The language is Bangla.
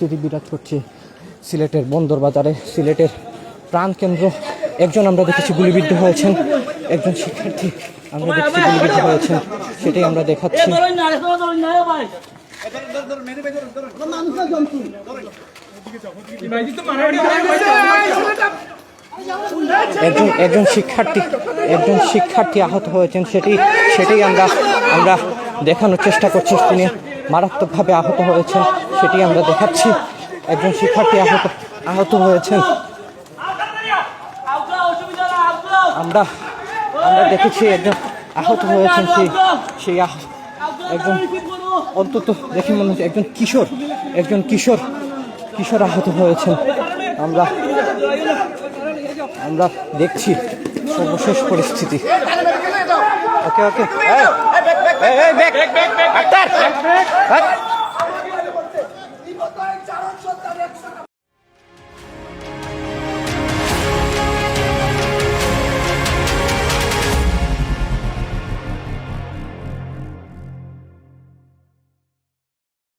স্থিতি বিরাজ করছে সিলেটের বন্দর বাজারে। সিলেটের প্রাণকেন্দ্র একজন আমরা দেখেছি গুলিবিদ্ধ হয়েছেন। একজন শিক্ষার্থী আমরা দেখেছি গুলিবিদ্ধ হয়েছেন। সেটাই আমরা দেখাচ্ছি। একজন একজন শিক্ষার্থী একজন শিক্ষার্থী আহত হয়েছেন। সেটি সেটাই আমরা আমরা দেখানোর চেষ্টা করছি। তিনি মারাত্মকভাবে আহত হয়েছেন, সেটি আমরা দেখাচ্ছি। একজন শিক্ষার্থী আহত আহত হয়েছেন। আমরা আমরা দেখেছি একজন আহত হয়েছেন, সেই সেই একজন অন্তত দেখে মনে হচ্ছে একজন কিশোর একজন কিশোর কিশোর আহত হয়েছেন। আমরা আমরা দেখছি সর্বশেষ পরিস্থিতি। ওকে ওকে নিহত চারণ সরকার একশো